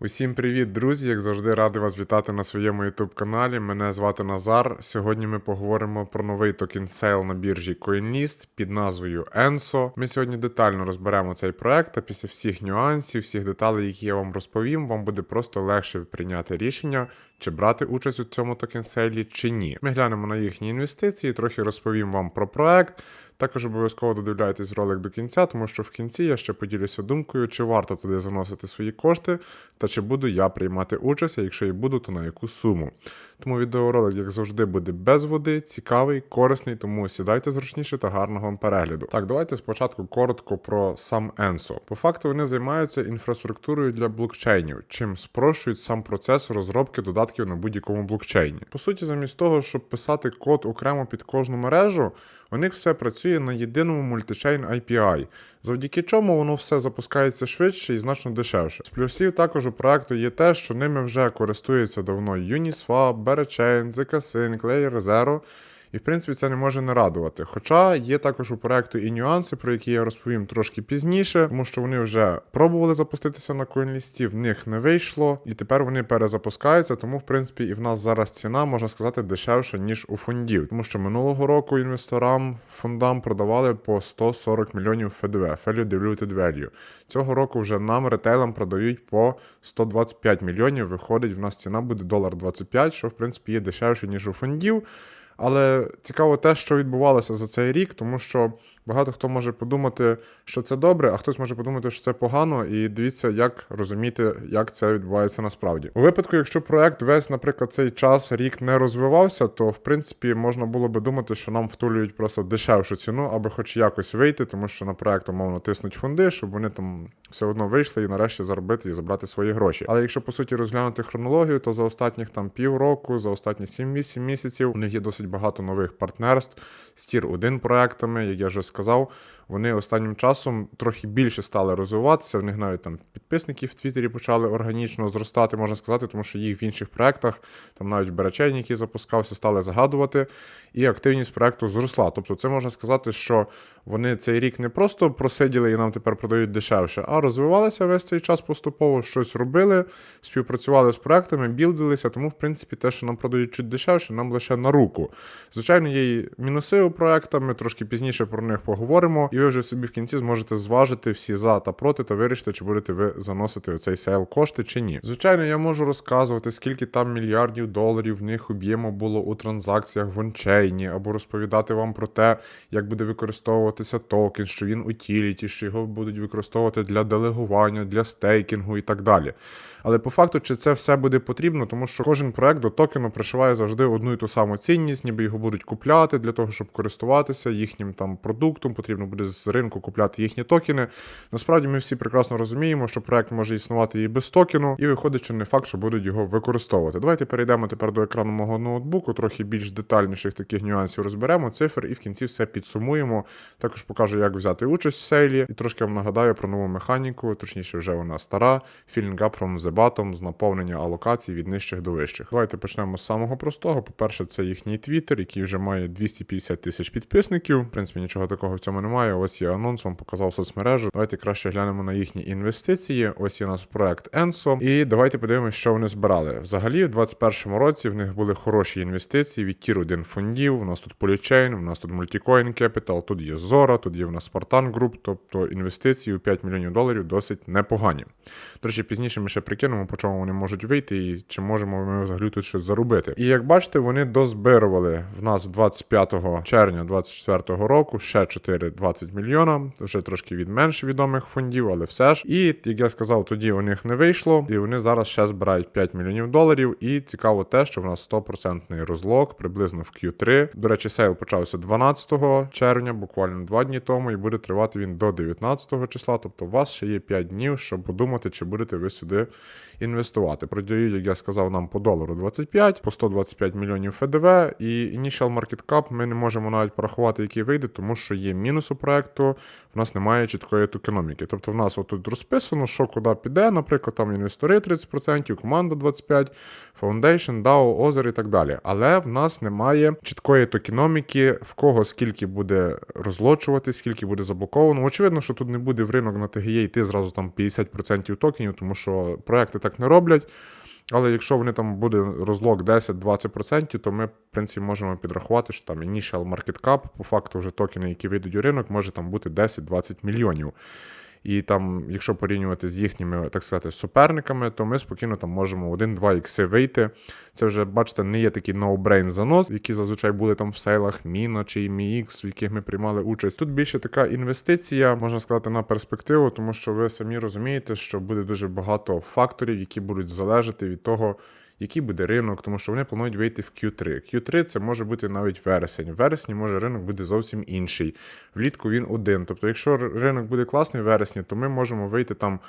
Усім привіт, друзі! Як завжди, радий вас вітати на своєму youtube каналі. Мене звати Назар. Сьогодні ми поговоримо про новий токен сейл на біржі CoinList під назвою ENSO. Ми сьогодні детально розберемо цей проект, та після всіх нюансів, всіх деталей, які я вам розповім, вам буде просто легше прийняти рішення, чи брати участь у цьому токен сейлі, чи ні. Ми глянемо на їхні інвестиції, трохи розповім вам про проект. Також обов'язково додивляйтесь ролик до кінця, тому що в кінці я ще поділюся думкою, чи варто туди заносити свої кошти, та чи буду я приймати участь, а якщо і буду, то на яку суму. Тому відеоролик, як завжди, буде без води, цікавий, корисний, тому сідайте зручніше та гарного вам перегляду. Так, давайте спочатку коротко про сам ENSO. По факту вони займаються інфраструктурою для блокчейнів, чим спрощують сам процес розробки додатків на будь-якому блокчейні. По суті, замість того, щоб писати код окремо під кожну мережу, у них все працює на єдиному мультичейн API, завдяки чому воно все запускається швидше і значно дешевше. З плюсів також у проекту є те, що ними вже користуються давно Uniswap, Berachain, zkSync, Layer Zero, і в принципі це не може не радувати. Хоча є також у проекту і нюанси, про які я розповім трошки пізніше, тому що вони вже пробували запуститися на CoinList, в них не вийшло, і тепер вони перезапускаються. Тому, в принципі, і в нас зараз ціна можна сказати дешевша ніж у фондів, тому що минулого року інвесторам фондам продавали по 140 мільйонів ФДВ, Value Diluted Value. Цього року вже нам ретейлам продають по 125 мільйонів. Виходить, в нас ціна буде долар 25, що в принципі є дешевше ніж у фондів. Але цікаво те, що відбувалося за цей рік, тому що багато хто може подумати, що це добре, а хтось може подумати, що це погано, і дивіться, як розуміти, як це відбувається насправді. У випадку, якщо проект весь, наприклад, цей час рік не розвивався, то в принципі можна було би думати, що нам втулюють просто дешевшу ціну, аби хоч якось вийти, тому що на проект умовно тиснуть фонди, щоб вони там все одно вийшли і нарешті заробити і забрати свої гроші. Але якщо по суті розглянути хронологію, то за останніх там півроку, за останні 7-8 місяців у них є досить багато нових партнерств з тір 1 проектами, як я вже сказав. Вони останнім часом трохи більше стали розвиватися. В них навіть там підписники в Твіттері почали органічно зростати, можна сказати, тому що їх в інших проектах, там навіть Беречень, який запускався, стали загадувати, і активність проекту зросла. Тобто, це можна сказати, що вони цей рік не просто просиділи і нам тепер продають дешевше, а розвивалися весь цей час поступово, щось робили, співпрацювали з проектами, білдилися. Тому, в принципі, те, що нам продають чуть дешевше, нам лише на руку. Звичайно, є і мінуси у проектах, ми трошки пізніше про них поговоримо, і ви вже собі в кінці зможете зважити всі за та проти та вирішити, чи будете ви заносити оцей сейл кошти чи ні. Звичайно, я можу розказувати, скільки там мільярдів доларів в них об'єму було у транзакціях в ончейні, або розповідати вам про те, як буде використовуватися токен, що він утіліті, що його будуть використовувати для делегування, для стейкінгу і так далі. Але по факту, чи це все буде потрібно, тому що кожен проект до токену пришиває завжди одну і ту саму цінність, ніби його будуть купляти для того, щоб користуватися їхнім там продуктом. Потрібно буде з ринку купляти їхні токени. Насправді ми всі прекрасно розуміємо, що проект може існувати і без токену, і виходить, що не факт, що будуть його використовувати. Давайте перейдемо тепер до екрану мого ноутбуку, трохи більш детальніших таких нюансів розберемо цифр і в кінці все підсумуємо. Також покажу, як взяти участь в сейлі, і трошки вам нагадаю про нову механіку, точніше, вже вона стара. Filling up from the bottom з наповнення алокацій від нижчих до вищих. Давайте почнемо з самого простого. По-перше, це їхній твіттер, який вже має 250 тисяч підписників. В принципі, нічого такого в цьому немає. Ось є анонс, вам показав соцмережу. Давайте краще глянемо на їхні інвестиції. Ось є у нас проект Enso. І давайте подивимося, що вони збирали. Взагалі, в 2021 році в них були хороші інвестиції від тір 1 фондів. У нас тут Polychain, у нас тут Multicoin Capital, тут є Zora, тут є в нас Spartan Group, тобто інвестиції у 5 мільйонів доларів досить непогані. До речі, пізніше ми ще прикинемо, по чому вони можуть вийти і чи можемо ми взагалі тут щось заробити. І як бачите, вони дозбирували в нас 25 червня 2024 року ще 4,20 мільйона, вже трошки від менш відомих фондів, але все ж. І як я сказав, тоді у них не вийшло, і вони зараз ще збирають 5 мільйонів доларів. І цікаво те, що в нас 100% розлог приблизно в Q3. До речі, сейл почався 12 червня, буквально два дні тому, і буде тривати він до 19 числа. Тобто у вас ще є 5 днів, щоб подумати, чи будете ви сюди інвестувати. Продають, як я сказав, нам по долару 25, по 125 мільйонів ФДВ, і І Initial Market Cap ми не можемо навіть порахувати, який вийде, тому що є мінус у проекту, в нас немає чіткої токеноміки. Тобто в нас отут розписано, що куди піде, наприклад, там інвестори 30%, команда 25%, Foundation, DAO, Озер і так далі. Але в нас немає чіткої токеноміки, в кого скільки буде розлочувати, скільки буде заблоковано. Очевидно, що тут не буде в ринок на ТГЄ йти зразу там 50% токенів, тому що проекти так не роблять. Але якщо вони там буде розлог 10-20%, то ми, в принципі, можемо підрахувати, що там initial market cap, по факту вже токени, які вийдуть у ринок, може там бути 10-20 мільйонів. І там, якщо порівнювати з їхніми, так сказати, суперниками, то ми спокійно там можемо 1-2 ікси вийти. Це вже, бачите, не є такий no-brain занос, які зазвичай були там в сейлах Міна чи MIX, в яких ми приймали участь. Тут більше така інвестиція, можна сказати, на перспективу, тому що ви самі розумієте, що буде дуже багато факторів, які будуть залежати від того. Який буде ринок, тому що вони планують вийти в Q3. Q3 це може бути навіть вересень. В вересні може ринок буде зовсім інший. Влітку він один. Тобто, якщо ринок буде класний в вересні, то ми можемо вийти там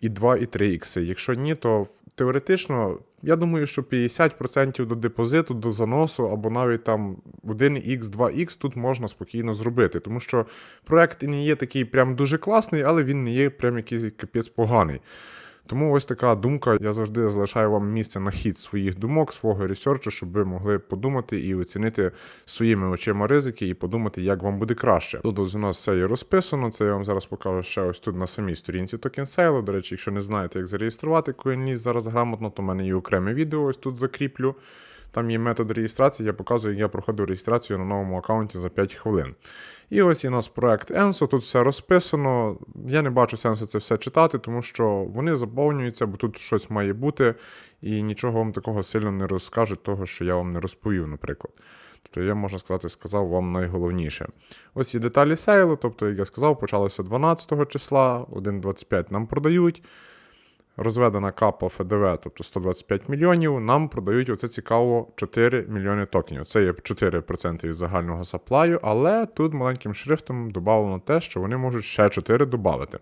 і 2, і 3 ікси. Якщо ні, то теоретично я думаю, що 50% до депозиту, до заносу, або навіть там 1х, 2х тут можна спокійно зробити. Тому що проект не є такий прям дуже класний, але він не є прям якийсь капець поганий. Тому ось така думка. Я завжди залишаю вам місце на хід своїх думок, свого ресерчу, щоб ви могли подумати і оцінити своїми очима ризики і подумати, як вам буде краще. Тут у нас все є розписано. Це я вам зараз покажу ще ось тут на самій сторінці Sale. До речі, якщо не знаєте, як зареєструвати CoinList зараз грамотно, то в мене є окреме відео. Ось тут закріплю. Там є метод реєстрації, я показую, як я проходив реєстрацію на новому аккаунті за 5 хвилин. І ось є у нас проект Enso, тут все розписано. Я не бачу сенсу це все читати, тому що вони заповнюються, бо тут щось має бути, і нічого вам такого сильно не розкажуть, того, що я вам не розповів, наприклад. Тобто, я, можна сказати, сказав вам найголовніше. Ось є деталі сейлу, тобто, як я сказав, почалося 12 числа, 1.25 нам продають. Розведена капа ФДВ, тобто 125 мільйонів, нам продають оце цікаво 4 мільйони токенів. Це є 4% від загального саплаю, але тут маленьким шрифтом додано те, що вони можуть ще 4 додати.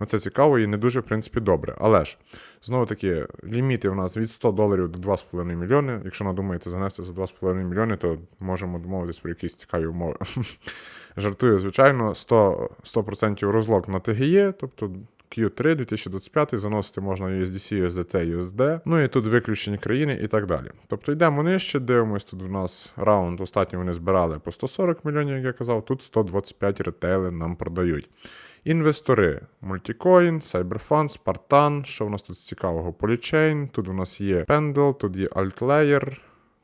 Оце цікаво і не дуже, в принципі, добре. Але ж, знову таки, ліміти у нас від 100 доларів до 2,5 мільйони. Якщо надумаєте занести за 2,5 мільйони, то можемо домовитись про якісь цікаві умови. Жартую, звичайно, 100%, 100% розлог на ТГЄ, тобто Q3 2025 заносити можна USDC, USDT, USD. Ну і тут виключені країни і так далі. Тобто йдемо нижче, дивимось, тут у нас раунд. Останній вони збирали по 140 мільйонів, як я казав, тут 125 ретейли нам продають. Інвестори Multicoin, Cyberfund, Spartan. Що в нас тут цікавого? Polychain, тут у нас є Pendle, тут є Altlayer,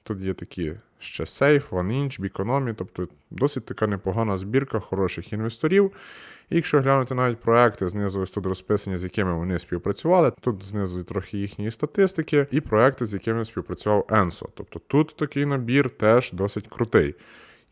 тут є такі ще Safe, OneInch, Biconomy, тобто досить така непогана збірка хороших інвесторів. І якщо глянути навіть проекти, знизу ось тут розписані, з якими вони співпрацювали, тут знизу трохи їхньої статистики, і проекти, з якими співпрацював Enso. Тобто тут такий набір теж досить крутий.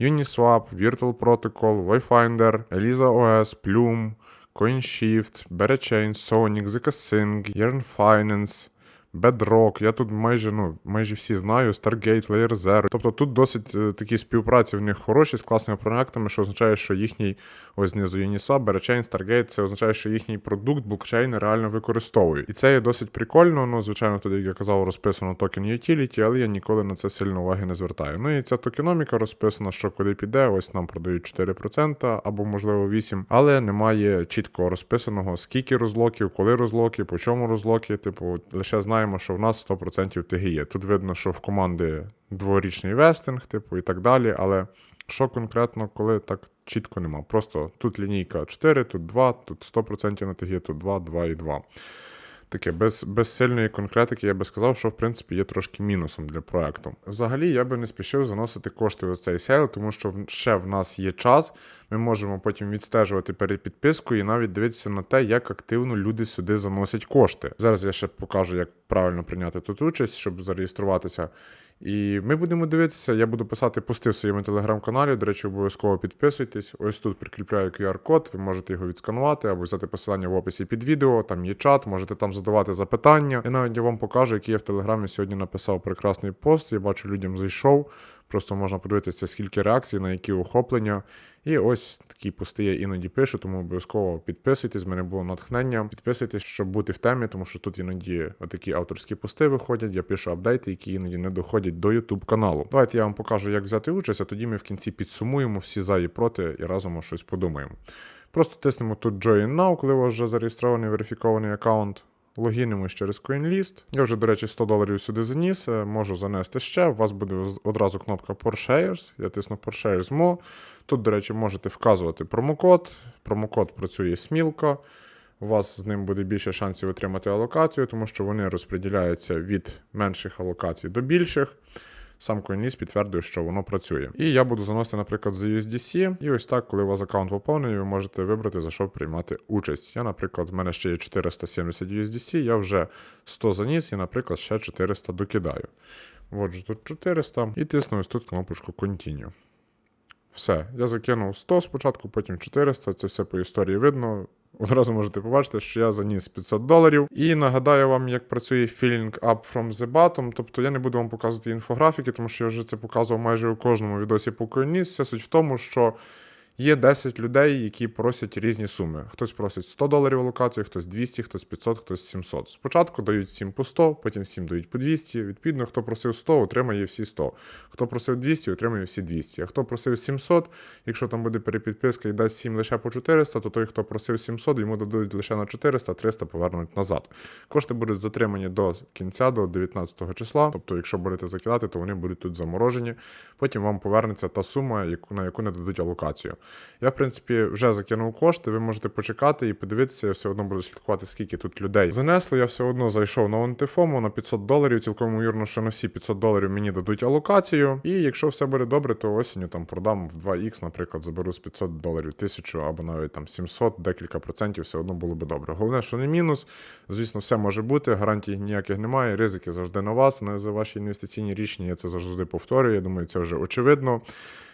Uniswap, Virtual Protocol, Wayfinder, Eliza OS, Plume, CoinShift, Berachain, Sonic, ZK-Sync, Yearn Finance, Bedrock, я тут майже ну, майже всі знаю, Stargate, Layer Zero. Тобто тут досить е, такі співпраці в них хороші з класними проектами, що означає, що їхній ось знизу Uniswap, Berachain, Stargate, це означає, що їхній продукт блокчейни реально використовують. І це є досить прикольно. Ну, звичайно, тут, як я казав, розписано токен utility, але я ніколи на це сильно уваги не звертаю. Ну і ця токеноміка розписана, що куди піде, ось нам продають 4% або, можливо, 8%, але немає чітко розписаного, скільки розлоків, коли розлоки, по чому розлоки. Типу, лише знаємо, що в нас 100% ТГЄ. Тут видно, що в команди дворічний вестинг, типу, і так далі, але що конкретно, коли так чітко нема. Просто тут лінійка 4, тут 2, тут 100% на тиги, тут 2, 2 і 2 таке, без без сильної конкретики, я би сказав, що в принципі є трошки мінусом для проекту. Взагалі, я би не спішив заносити кошти у цей сейл, тому що ще в нас є час. Ми можемо потім відстежувати перед підпискою і навіть дивитися на те, як активно люди сюди заносять кошти. Зараз я ще покажу, як правильно прийняти тут участь, щоб зареєструватися. І ми будемо дивитися, я буду писати пости в своєму телеграм-каналі. До речі, обов'язково підписуйтесь. Ось тут прикріпляю QR-код, ви можете його відсканувати або взяти посилання в описі під відео. Там є чат, можете там задавати запитання. І навіть я вам покажу, який я в телеграмі сьогодні написав прекрасний пост. Я бачу, людям зайшов. Просто можна подивитися, скільки реакцій, на які охоплення. І ось такі пости я іноді пишу, тому обов'язково підписуйтесь. В мене було натхнення. Підписуйтесь, щоб бути в темі, тому що тут іноді такі авторські пости виходять. Я пишу апдейти, які іноді не доходять до YouTube каналу. Давайте я вам покажу, як взяти участь, а тоді ми в кінці підсумуємо всі за і проти і разом щось подумаємо. Просто тиснемо тут Join Now, коли у вас вже зареєстрований верифікований аккаунт. Логінимось через CoinList. Я вже, до речі, 100 доларів сюди заніс. е, Можу занести ще. У вас буде одразу кнопка PorShares. Я тисну PorShares Mo. Тут, до речі, можете вказувати промокод. Промокод працює смілко. У вас з ним буде більше шансів отримати алокацію, тому що вони розподіляються від менших алокацій до більших. Сам CoinList підтвердує, що воно працює. І я буду заносити, наприклад, за USDC. І ось так, коли у вас аккаунт поповнений, ви можете вибрати, за що приймати участь. Я, наприклад, в мене ще є 470 USDC, я вже 100 заніс і, наприклад, ще 400 докидаю. Вводжу тут 400 і тисну ось тут кнопочку Continue. Все, я закинув 100 спочатку, потім 400. Це все по історії видно. Одразу можете побачити, що я заніс 500 доларів. І нагадаю вам, як працює Filling Up from the Bottom. Тобто я не буду вам показувати інфографіки, тому що я вже це показував майже у кожному відосі по CoinList. Вся суть в тому, що є 10 людей, які просять різні суми. Хтось просить 100 доларів алокацію, хтось 200, хтось 500, хтось 700. Спочатку дають всім по 100, потім всім дають по 200. Відповідно, хто просив 100, отримає всі 100. Хто просив 200, отримає всі 200. А хто просив 700, якщо там буде перепідписка і дасть всім лише по 400, то той, хто просив 700, йому дадуть лише на 400, 300 повернуть назад. Кошти будуть затримані до кінця, до 19 числа. Тобто, якщо будете закидати, то вони будуть тут заморожені. Потім вам повернеться та сума, на яку не дадуть алокацію. Я, в принципі, вже закинув кошти. Ви можете почекати і подивитися. Я все одно буду слідкувати, скільки тут людей занесли. Я все одно зайшов на антифому на 500 доларів. Цілком ймовірно, що на всі 500 доларів мені дадуть алокацію. І якщо все буде добре, то осінню там продам в 2х, наприклад, заберу з 500 доларів 1000 або навіть там 700, декілька процентів, все одно було би добре. Головне, що не мінус. Звісно, все може бути. Гарантій ніяких немає. Ризики завжди на вас. На за ваші інвестиційні рішення. Я це завжди повторюю. Я думаю, це вже очевидно.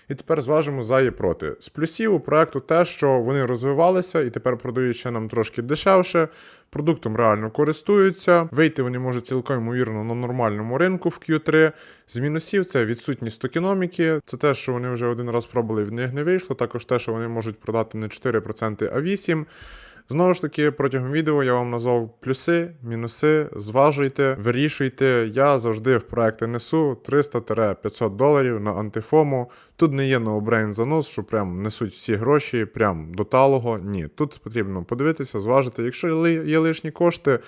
І тепер зважимо за і проти. З плюсів у проекту те, що вони розвивалися і тепер продають ще нам трошки дешевше. Продуктом реально користуються. Вийти вони можуть цілком ймовірно на нормальному ринку в Q3. З мінусів це відсутність токеноміки. Це те, що вони вже один раз пробували, в них не вийшло. Також те, що вони можуть продати не 4%, а 8%. Знову ж таки, протягом відео я вам назвав плюси, мінуси. Зважуйте, вирішуйте. Я завжди в проекти несу 300-500 доларів на антифому. Тут не є ноубрейн занос, що прям несуть всі гроші, прям до талого. Ні, тут потрібно подивитися, зважити. Якщо є лишні кошти,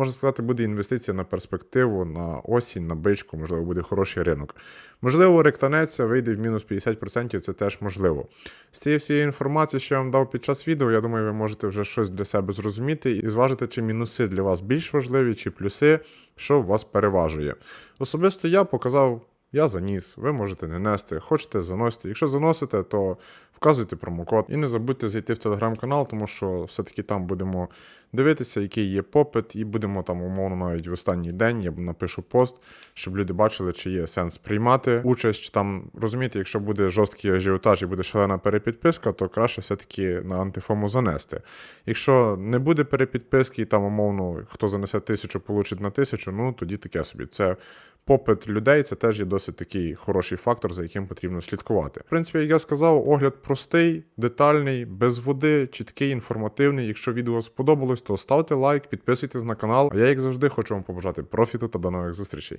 можна сказати, буде інвестиція на перспективу, на осінь, на бичку, можливо, буде хороший ринок. Можливо, ректанеться, вийде в мінус 50%, це теж можливо. З цієї всієї інформації, що я вам дав під час відео, я думаю, ви можете вже щось для себе зрозуміти і зважити, чи мінуси для вас більш важливі, чи плюси, що вас переважує. Особисто я показав. Я заніс, ви можете не нести, хочете заносити. Якщо заносите, то вказуйте промокод. І не забудьте зайти в телеграм-канал, тому що все-таки там будемо дивитися, який є попит, і будемо там, умовно, навіть в останній день я напишу пост, щоб люди бачили, чи є сенс приймати участь. Там розумієте, якщо буде жорсткий ажіотаж і буде шалена перепідписка, то краще все-таки на антифому занести. Якщо не буде перепідписки, і там, умовно, хто занесе тисячу, получить на тисячу, ну тоді таке собі. Це попит людей, це теж є досить такий хороший фактор, за яким потрібно слідкувати. В принципі, як я сказав, огляд простий, детальний, без води, чіткий, інформативний. Якщо відео сподобалось, то ставте лайк, підписуйтесь на канал. А я, як завжди, хочу вам побажати профіту та до нових зустрічей.